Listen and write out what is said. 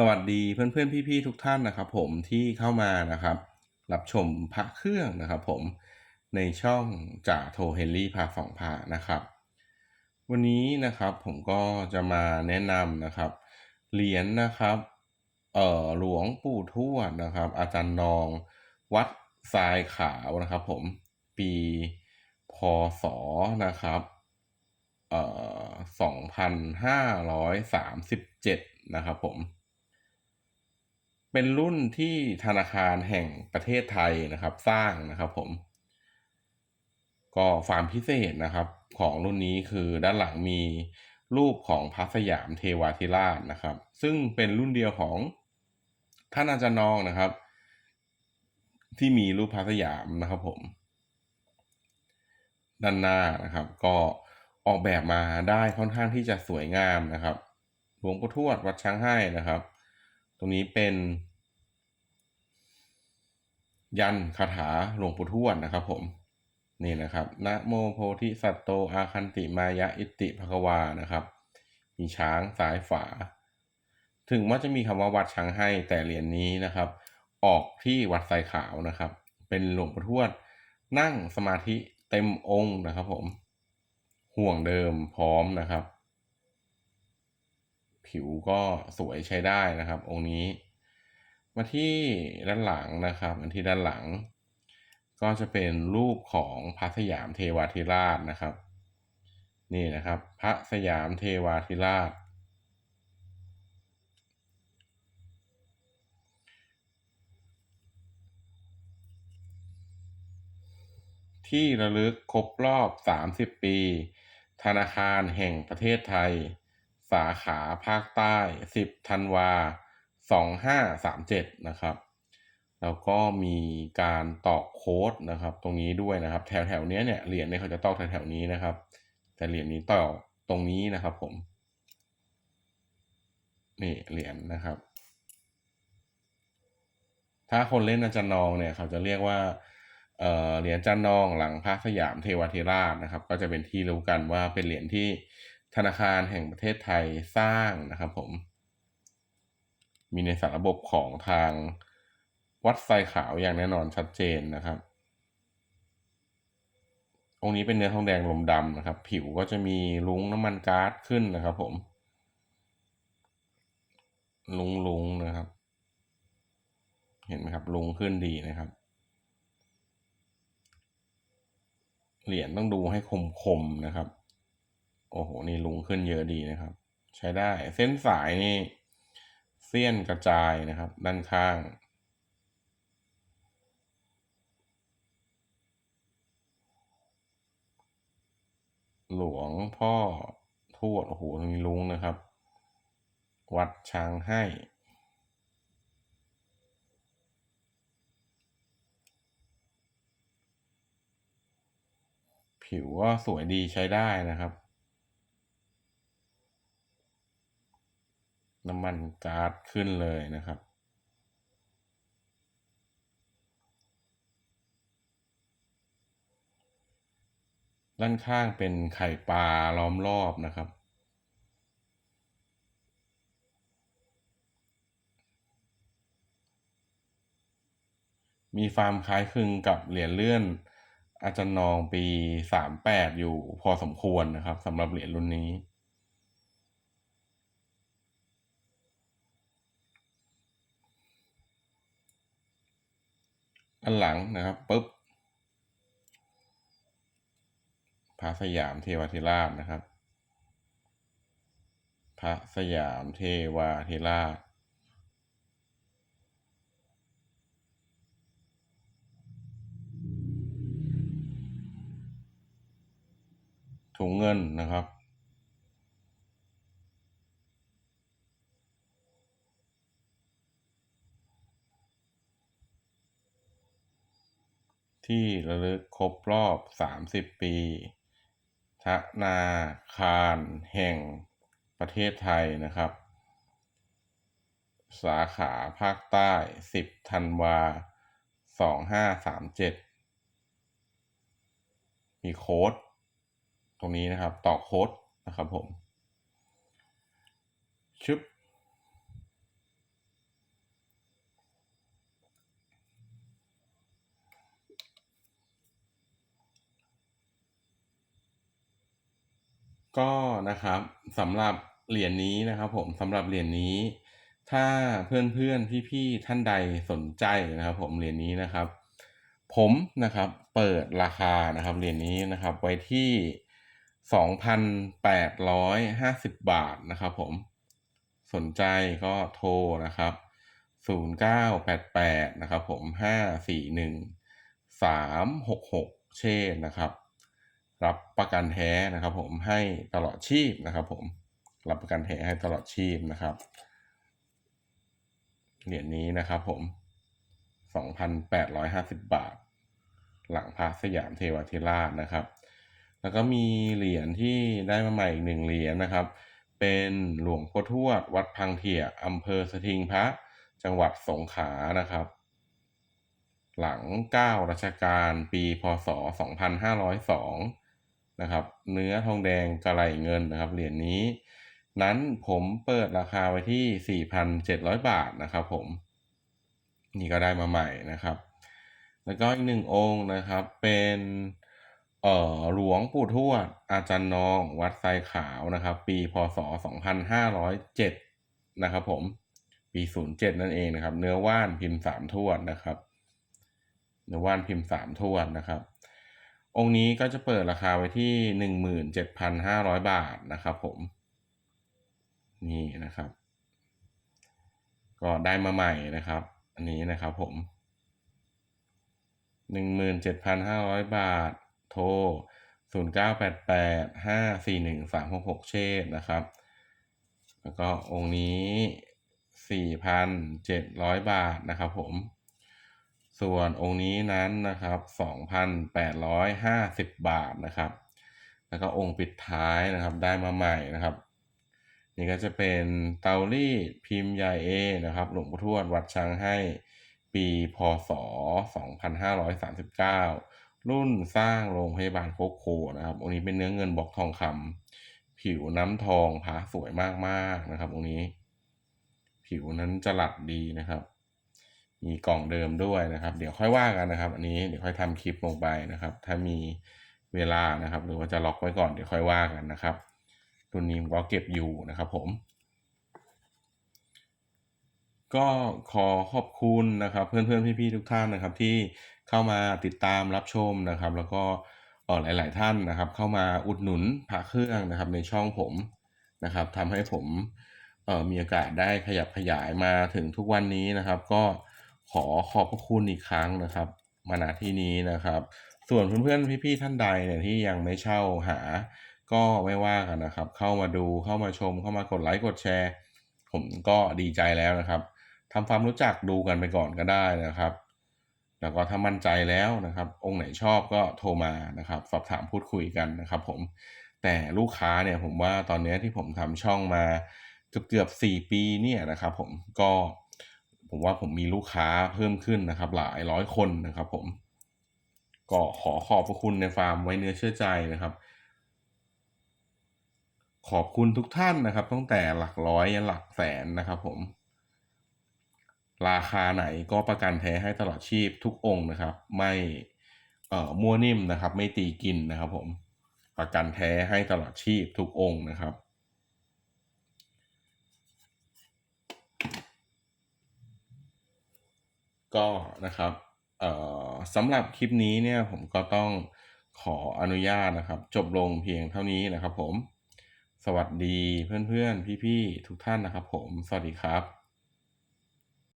สวัสดีเพื่อนๆ พี่ๆ ทุกท่านนะครับผมที่เข้ามานะครับ รับชมพระเครื่องนะครับผมในช่องจ่าโทเฮนรี่พาสองพานะครับ วันนี้นะครับผมก็จะมาแนะนำนะครับเหรียญนะครับเอ่อหลวงปู่ทวดนะครับ อาจารย์นองวัดทรายขาวนะครับ ผมปีพศนะครับเอ่อสองพันห้าร้อยสามสิบเจ็ดนะครับผม เป็นรุ่นที่ธนาคารแห่งประเทศไทยนะครับ สร้างนะครับผม ก็ความพิเศษนะครับ ของรุ่นนี้คือด้านหลังมีรูปของพระสยามเทวาธิราชนะครับ ซึ่งเป็นรุ่นเดียวของท่านอาจารย์นองนะครับ ที่มีรูปพระสยามนะครับผม ด้านหน้านะครับ ก็ออกแบบมาได้ค่อนข้างที่จะสวยงามนะครับหลวงปู่ทวดวัดช้างให้นะครับ ตรงนี้เป็น ยันคาถาหลวงปู่ทวดนะครับผมนี่นะครับนะโมโพธิสัตโตอาคันติมายะอิติภควานะครับ มีช้างสายฝา ถึงว่าจะมีคำว่าวัดช้างให้แต่เหรียญนนี้นะครับ ออกที่วัดไซขาวนะครับ เป็นหลวงปู่ทวดนั่งสมาธิเต็มองค์นะครับผม ห่วงเดิมพร้อมนะครับ ผิวก็สวยใช้ได้นะครับ องค์นี้ มาที่ด้านหลังนะครับอันที่ด้านหลัง ก็จะเป็นรูปของพระสยามเทวาธิราชนะครับ นี่นะครับ พระสยามเทวาธิราช ที่ระลึกครบรอบ 30 ปี ธนาคารแห่งประเทศไทย สาขาภาคใต้ 10ธันวา 2537 นะครับ แล้วก็มีการตอกโค้ดนะครับ ตรงนี้ด้วยนะครับ แถวแถวเนี้ยเนี่ยเหรียญเนี่ยเขาจะตอกแถวแถวนี้นะครับ แต่เหรียญนี้ตอกตรงนี้นะครับผม นี่เหรียญนะครับ ถ้าคนเล่นอาจารย์นองเนี่ยเขาจะเรียกว่าเออเหรียญจันนองหลังพระสยามเทวทิราชนะครับ ก็จะเป็นที่รู้กันว่าเป็นเหรียญที่ธนาคารแห่งประเทศไทยสร้างนะครับผม มีในสารระบบของทางวัดไซขาวอย่างแน่นอนชัดเจนนะครับ องค์นี้เป็นเนื้อทองแดงลมดำนะครับ ผิวก็จะมีลุงน้ำมันก๊าซขึ้นนะครับ ผม ลุงลุงนะครับ เห็นไหมครับ ลุงขึ้นดีนะครับ เหรียญต้องดูให้คมคมนะครับ โอ้โห นี่ลุงขึ้นเยอะดีนะครับ ใช้ได้ เส้นสายนี่ เสี้ยนกระจายนะครับ ด้านข้าง หลวงพ่อทวดโอ้โหมีลุงนะครับ วัดช้างให้ผิวก็สวยดีใช้ได้นะครับ น้ำมันก๊าซขึ้นเลยนะครับ ด้านข้างเป็นไข่ปลาล้อมรอบนะครับ มีความคล้ายคลึงกับเหรียญเลื่อนอาจารย์นองปีสามแปดอยู่พอสมควรนะครับสำหรับเหรียญรุ่นนี้ อันหลังนะครับปุ๊บพระสยามเทวาธิราชนะครับ พระสยามเทวาธิราช ถุงเงินนะครับ ที่ระลึกครบรอบ 30 ปีธนาคารแห่งประเทศไทยนะครับ สาขาภาคใต้ 10 ธันวา 2537 มีโค้ด ตรงนี้นะครับ ต่อโค้ดนะครับผมชึบ ก็นะครับสำหรับเหรียญนี้นะครับผมสำหรับเหรียญนี้ ถ้าเพื่อนๆพี่ๆท่านใดสนใจนะครับ ผมเหรียญนี้นะครับ ผมนะครับเปิดราคานะครับเหรียญนี้นะครับ ไว้ที่ 2,850 บาทนะครับ ผมสนใจก็โทรนะครับ 0988 นะครับผม 541 366 เช่นนะครับ รับประกันแท้นะครับ ผมให้ตลอดชีพนะครับ ผมรับประกันแท้ให้ตลอดชีพนะครับเหรียญนี้นะครับผม 2,850 บาท หลังพระสยามเทวทิราชนะครับ แล้วก็มีเหรียญที่ได้มาใหม่อีกหนึ่งเหรียญนะครับ เป็นหลวงพ่อทวด วัดพังเถียอำเภอสถิงพระ จังหวัดสงขลานะครับ หลัง 9 รัชกาล ปี พศ 2502 นะครับ เนื้อทองแดงกระไหลเงินนะครับ เหรียญนี้ นั้นผมเปิดราคาไว้ที่ 4,700 บาทนะครับ ผม นี่ก็ได้มาใหม่นะครับ แล้วก็อีกหนึ่งองค์นะครับ เป็นเอ่อหลวงปู่ทวด อาจารย์นอง วัดไซขาวนะครับ ปีพศ 2507 นะครับ ผม ปี 07 นั่นเองนะครับ เนื้อว่านพิมพ์สามทวดนะครับ เนื้อว่านพิมพ์สามทวดนะครับ องค์นี้ก็จะเปิดราคาไว้ที่ 17,500 บาทนะครับผม นี่นะครับ ก็ได้มาใหม่นะครับ อันนี้นะครับผม 17,500 บาท โทร 0988 541 366 เชษนะครับ แล้วก็องค์นี้ 4,700 บาทนะครับผม ส่วนองค์นี้นั้นนะครับ2,850 บาทนะครับ แล้วก็องค์ปิดท้ายนะครับได้มาใหม่นะครับ นี่ก็จะเป็นเตารีดพิมพ์ใหญ่เอนะครับหลวงปู่ทวดวัดช้างให้ปีพศ 2539 รุ่นสร้างโรงพยาบาลโคกโคนะครับ องค์นี้เป็นเนื้อเงินบล็อกทองคำผิวน้ำทองผาสวยมากๆนะครับองค์นี้ ผิวนั้นจรัดดีนะครับ มีกล่องเดิมด้วยนะครับ เดี๋ยวค่อยว่ากันนะครับ อันนี้เดี๋ยวค่อยทำคลิปลงไปนะครับ ถ้ามีเวลานะครับ หรือว่าจะล็อกไว้ก่อนเดี๋ยวค่อยว่ากันนะครับตัวนี้ก็เก็บอยู่นะครับผม ก็ขอขอบคุณนะครับ เพื่อนๆพี่ๆทุกท่านนะครับ ที่เข้ามาติดตามรับชมนะครับ แล้วก็หลายๆท่านนะครับ เข้ามาอุดหนุนพระเครื่องนะครับ ในช่องผมนะครับทำให้ผมเออมีโอกาสได้ขยับขยายมาถึงทุกวันนี้นะครับ ก็ ขอขอบพระคุณอีกครั้งนะครับ มาณที่นี้นะครับ ส่วนเพื่อนๆพี่ๆท่านใดเนี่ยที่ยังไม่เช่าหา ก็ไม่ว่ากันนะครับ เข้ามาดูเข้ามาชมเข้ามากดไลค์กดแชร์ ผมก็ดีใจแล้วนะครับทำความรู้จักดูกันไปก่อนก็ได้นะครับ แล้วก็ถ้ามั่นใจแล้วนะครับ องค์ไหนชอบก็โทรมานะครับ สอบถามพูดคุยกันนะครับ ผมแต่ลูกค้าเนี่ยผมว่าตอนนี้ที่ผมทำช่องมาเกือบเกือบสี่ปีเนี่ยนะครับ ผมก็ ผมว่าผมมีลูกค้าเพิ่มขึ้นนะครับ หลายร้อยคนนะครับ ผม ก็ขอขอบพระคุณในฟาร์มไว้เนื้อเชื่อใจนะครับ ขอบคุณทุกท่านนะครับ ตั้งแต่หลักร้อยยันหลักแสนนะครับผม ราคาไหนก็ประกันแท้ให้ตลอดชีพทุกองค์นะครับ ไม่เอ่อมั่วนิ่มนะครับ ไม่ตีกินนะครับ ผมประกันแท้ให้ตลอดชีพทุกองค์นะครับ ก็นะครับ เอ่อสำหรับคลิปนี้เนี่ยผมก็ต้องขออนุญาตนะครับ จบลงเพียงเท่านี้นะครับผม สวัสดีเพื่อนๆ พี่ๆ ทุกท่านนะครับผม สวัสดีครับ